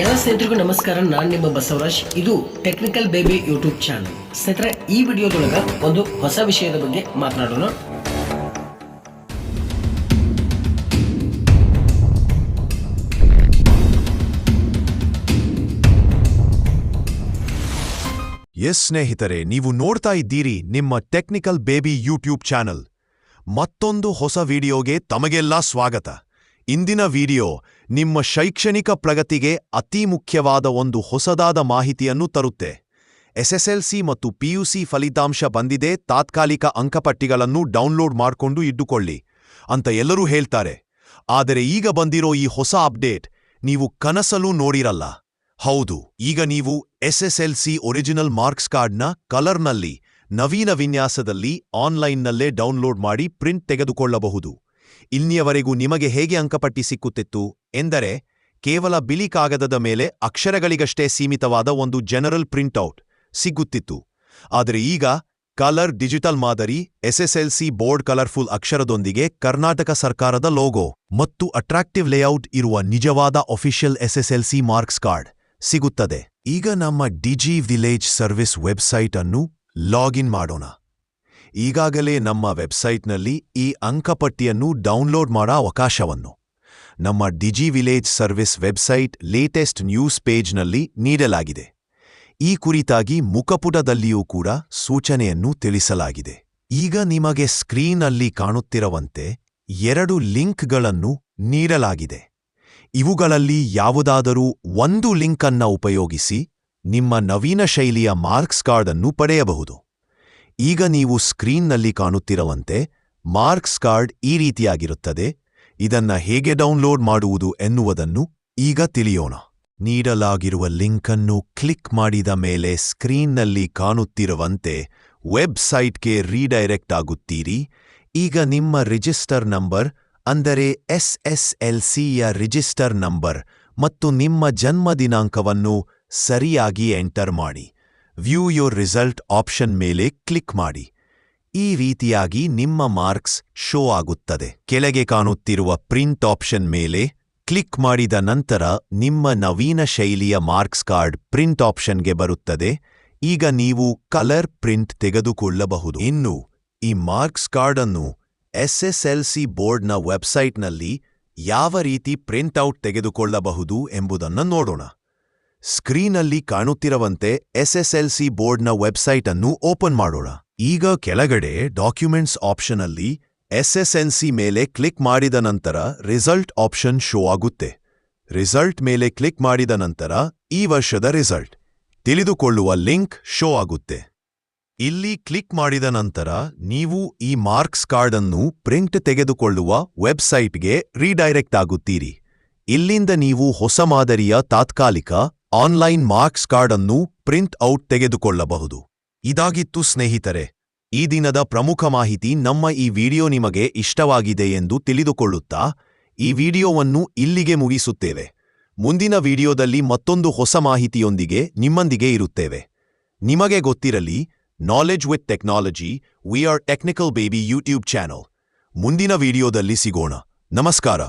ಎಲ್ಲ ಸ್ನೇಹಿತರಿಗೂ ನಮಸ್ಕಾರ, ನಾನು ನಿಮ್ಮ ಬಸವರಾಜ್. ಇದು ಟೆಕ್ನಿಕಲ್ ಬೇಬಿ ಯೂಟ್ಯೂಬ್ ಚಾನಲ್ ಸ್ನೇಹಿತರೆ, ಈ ವಿಡಿಯೋದೊಳಗ ಒಂದು ಹೊಸ ವಿಷಯದ ಬಗ್ಗೆ ಮಾತನಾಡೋಣ. ಎಸ್ ಸ್ನೇಹಿತರೆ, ನೀವು ನೋಡ್ತಾ ಇದ್ದೀರಿ ನಿಮ್ಮ ಟೆಕ್ನಿಕಲ್ ಬೇಬಿ ಯೂಟ್ಯೂಬ್ ಚಾನಲ್ ಮತ್ತೊಂದು ಹೊಸ ವಿಡಿಯೋಗೆ ತಮಗೆಲ್ಲ ಸ್ವಾಗತ. ಇಂದಿನ ವಿಡಿಯೋ ನಿಮ್ಮ ಶೈಕ್ಷಣಿಕ ಪ್ರಗತಿಗೆ ಅತಿ ಮುಖ್ಯವಾದ ಒಂದು ಹೊಸದಾದ ಮಾಹಿತಿಯನ್ನು ತರುತ್ತೆ. ಎಸ್ಎಸ್ಎಲ್ಸಿ ಮತ್ತು ಪಿಯುಸಿ ಫಲಿತಾಂಶ ಬಂದಿದೆ, ತಾತ್ಕಾಲಿಕ ಅಂಕಪಟ್ಟಿಗಳನ್ನು ಡೌನ್ಲೋಡ್ ಮಾಡಿಕೊಂಡು ಇಟ್ಟುಕೊಳ್ಳಿ, ಅಂತ ಎಲ್ಲರೂ ಹೇಳ್ತಾರೆ. ಆದರೆ ಈಗ ಬಂದಿರೋ ಈ ಹೊಸ ಅಪ್ಡೇಟ್ ನೀವು ಕನಸಲು ನೋಡಿರಲ್ಲ. ಹೌದು, ಈಗ ನೀವು ಎಸ್ಎಸ್ಎಲ್ಸಿ ಒರಿಜಿನಲ್ ಮಾರ್ಕ್ಸ್ ಕಾರ್ಡ್ನ ಕಲರ್ನಲ್ಲಿ, ನವೀನ ವಿನ್ಯಾಸದಲ್ಲಿ ಆನ್ಲೈನ್ನಲ್ಲೇ ಡೌನ್ಲೋಡ್ ಮಾಡಿ ಪ್ರಿಂಟ್ ತೆಗೆದುಕೊಳ್ಳಬಹುದು. ಇಲ್ಲಿಯವರೆಗೂ ನಿಮಗೆ ಹೇಗೆ ಅಂಕಪಟ್ಟಿ ಸಿಕ್ಕುತ್ತಿತ್ತು? ಎಂದರೆ, ಕೇವಲ ಬಿಳಿ ಕಾಗದದ ಮೇಲೆ ಅಕ್ಷರಗಳಿಗಷ್ಟೇ ಸೀಮಿತವಾದ ಒಂದು ಜನರಲ್ ಪ್ರಿಂಟ್ಔಟ್ ಸಿಗುತ್ತಿತ್ತು. ಆದರೆ ಈಗ ಕಲರ್ ಡಿಜಿಟಲ್ ಮಾದರಿ, ಎಸ್ಎಸ್ಎಲ್ಸಿ ಬೋರ್ಡ್ ಕಲರ್ಫುಲ್ ಅಕ್ಷರದೊಂದಿಗೆ ಕರ್ನಾಟಕ ಸರ್ಕಾರದ ಲೋಗೋ ಮತ್ತು ಅಟ್ರಾಕ್ಟಿವ್ ಲೇಔಟ್ ಇರುವ ನಿಜವಾದ ಅಫಿಷಿಯಲ್ ಎಸ್ಎಸ್ಎಲ್ಸಿ ಮಾರ್ಕ್ಸ್ ಕಾರ್ಡ್ ಸಿಗುತ್ತದೆ. ಈಗ ನಮ್ಮ ಡಿಜಿ ವಿಲೇಜ್ ಸರ್ವಿಸ್ ವೆಬ್ಸೈಟ್ ಅನ್ನು ಲಾಗಿನ್ ಮಾಡೋಣ. ಈಗಾಗಲೇ ನಮ್ಮ ವೆಬ್ಸೈಟ್ನಲ್ಲಿ ಈ ಅಂಕಪಟ್ಟಿಯನ್ನು ಡೌನ್ಲೋಡ್ ಮಾಡೋ ಅವಕಾಶವನ್ನು ನಮ್ಮ digi village service website latest news ಪೇಜ್ನಲ್ಲಿ ನೀಡಲಾಗಿದೆ. ಈ ಕುರಿತಾಗಿ ಮುಖಪುಟದಲ್ಲಿಯೂ ಕೂಡ ಸೂಚನೆಯನ್ನು ತಿಳಿಸಲಾಗಿದೆ. ಈಗ ನಿಮಗೆ ಸ್ಕ್ರೀನಲ್ಲಿ ಕಾಣುತ್ತಿರುವಂತೆ ಎರಡು ಲಿಂಕ್ಗಳನ್ನು ನೀಡಲಾಗಿದೆ. ಇವುಗಳಲ್ಲಿ ಯಾವುದಾದರೂ ಒಂದು ಲಿಂಕ್ ಅನ್ನ ಉಪಯೋಗಿಸಿ ನಿಮ್ಮ ನವೀನ ಶೈಲಿಯ ಮಾರ್ಕ್ಸ್ ಕಾರ್ಡ್ ಅನ್ನು ಪಡೆಯಬಹುದು. ಈಗ ನೀವು ಸ್ಕ್ರೀನ್ನಲ್ಲಿ ಕಾಣುತ್ತಿರುವಂತೆ ಮಾರ್ಕ್ಸ್ ಕಾರ್ಡ್ ಈ ರೀತಿಯಾಗಿರುತ್ತದೆ. ಇದನ್ನ ಹೇಗೆ ಡೌನ್ಲೋಡ್ ಮಾಡುವುದು ಎನ್ನುವುದನ್ನು ಈಗ ತಿಳಿಯೋಣ. ನೀಡಲಾಗಿರುವ ಲಿಂಕ್ ಅನ್ನು ಕ್ಲಿಕ್ ಮಾಡಿದ ಮೇಲೆ ಸ್ಕ್ರೀನ್ನಲ್ಲಿ ಕಾಣುತ್ತಿರುವಂತೆ ವೆಬ್ಸೈಟ್ಗೆ ರೀಡೈರೆಕ್ಟ್ ಆಗುತ್ತೀರಿ. ಈಗ ನಿಮ್ಮ ರಿಜಿಸ್ಟರ್ ನಂಬರ್, ಅಂದರೆ ಎಸ್ಎಸ್ಎಲ್ಸಿಯ ರಿಜಿಸ್ಟರ್ ನಂಬರ್ ಮತ್ತು ನಿಮ್ಮ ಜನ್ಮ ದಿನಾಂಕವನ್ನು ಸರಿಯಾಗಿ ಎಂಟರ್ ಮಾಡಿ. ವ್ಯೂ ಯೋರ್ ರಿಸಲ್ಟ್ ಆಪ್ಷನ್ ಮೇಲೆ ಕ್ಲಿಕ್ ಮಾಡಿ. ಈ ರೀತಿಯಾಗಿ ನಿಮ್ಮ ಮಾರ್ಕ್ಸ್ ಶೋ ಆಗುತ್ತದೆ. ಕೆಳಗೆ ಕಾಣುತ್ತಿರುವ ಪ್ರಿಂಟ್ ಆಪ್ಷನ್ ಮೇಲೆ ಕ್ಲಿಕ್ ಮಾಡಿದ ನಂತರ ನಿಮ್ಮ ನವೀನ ಶೈಲಿಯ ಮಾರ್ಕ್ಸ್ ಕಾರ್ಡ್ ಪ್ರಿಂಟ್ ಆಪ್ಷನ್ಗೆ ಬರುತ್ತದೆ. ಈಗ ನೀವು ಕಲರ್ ಪ್ರಿಂಟ್ ತೆಗೆದುಕೊಳ್ಳಬಹುದು. ಇನ್ನು ಈ ಮಾರ್ಕ್ಸ್ ಕಾರ್ಡ್ ಅನ್ನು ಎಸ್ಎಸ್ಎಲ್ಸಿ ಬೋರ್ಡ್ನ ವೆಬ್ಸೈಟ್ನಲ್ಲಿ ಯಾವ ರೀತಿ ಪ್ರಿಂಟ್ಔಟ್ ತೆಗೆದುಕೊಳ್ಳಬಹುದು ಎಂಬುದನ್ನು ನೋಡೋಣ. ಸ್ಕ್ರೀನಲ್ಲಿ ಕಾಣುತ್ತಿರುವಂತೆ ಎಸ್ಎಸ್ಎಲ್ಸಿ ಬೋರ್ಡ್ನ ವೆಬ್ಸೈಟ್ ಅನ್ನು ಓಪನ್ ಮಾಡೋಣ. ಈಗ ಕೆಳಗಡೆ ಡಾಕ್ಯುಮೆಂಟ್ಸ್ ಆಪ್ಷನಲ್ಲಿ ಎಸ್ಎಸ್ಎನ್ಸಿ ಮೇಲೆ ಕ್ಲಿಕ್ ಮಾಡಿದ ನಂತರ ರಿಸಲ್ಟ್ ಆಪ್ಷನ್ ಶೋ ಆಗುತ್ತೆ. ರಿಸಲ್ಟ್ ಮೇಲೆ ಕ್ಲಿಕ್ ಮಾಡಿದ ನಂತರ ಈ ವರ್ಷದ ರಿಸಲ್ಟ್. ತಿಳಿದುಕೊಳ್ಳುವ ಲಿಂಕ್ ಶೋ ಆಗುತ್ತೆ. ಇಲ್ಲಿ ಕ್ಲಿಕ್ ಮಾಡಿದ ನಂತರ ನೀವು ಈ ಮಾರ್ಕ್ಸ್ ಕಾರ್ಡ್ ಅನ್ನು ಪ್ರಿಂಟ್ ತೆಗೆದುಕೊಳ್ಳುವ ವೆಬ್ಸೈಟ್ಗೆ ರೀಡೈರೆಕ್ಟ್ ಆಗುತ್ತೀರಿ. ಇಲ್ಲಿಂದ ನೀವು ಹೊಸ ಮಾದರಿಯ ತಾತ್ಕಾಲಿಕ ಆನ್ಲೈನ್ ಮಾರ್ಕ್ಸ್ ಕಾರ್ಡ್ ಅನ್ನು ಪ್ರಿಂಟ್ ಔಟ್ ತೆಗೆದುಕೊಳ್ಳಬಹುದು. ಇದಾಗಿತ್ತು ಸ್ನೇಹಿತರೆ, ಈ ದಿನದ ಪ್ರಮುಖ ಮಾಹಿತಿ ನಮ್ಮ ಈ ವಿಡಿಯೋ ನಿಮಗೆ ಇಷ್ಟವಾಗಿದೆ ಎಂದು ತಿಳಿದುಕೊಳ್ಳುತ್ತಾ, ಈ ವಿಡಿಯೋವನ್ನು ಇಲ್ಲಿಗೆ ಮುಗಿಸುತ್ತೇವೆ. ಮುಂದಿನ ವಿಡಿಯೋದಲ್ಲಿ ಮತ್ತೊಂದು ಹೊಸ ಮಾಹಿತಿಯೊಂದಿಗೆ ನಿಮ್ಮೊಂದಿಗೆ ಇರುತ್ತೇವೆ. ನಿಮಗೆ ಗೊತ್ತಿರಲಿ knowledge with technology V R technical baby YouTube channel ಮುಂದಿನ ವಿಡಿಯೋದಲ್ಲಿ ಸಿಗೋಣ. ನಮಸ್ಕಾರ.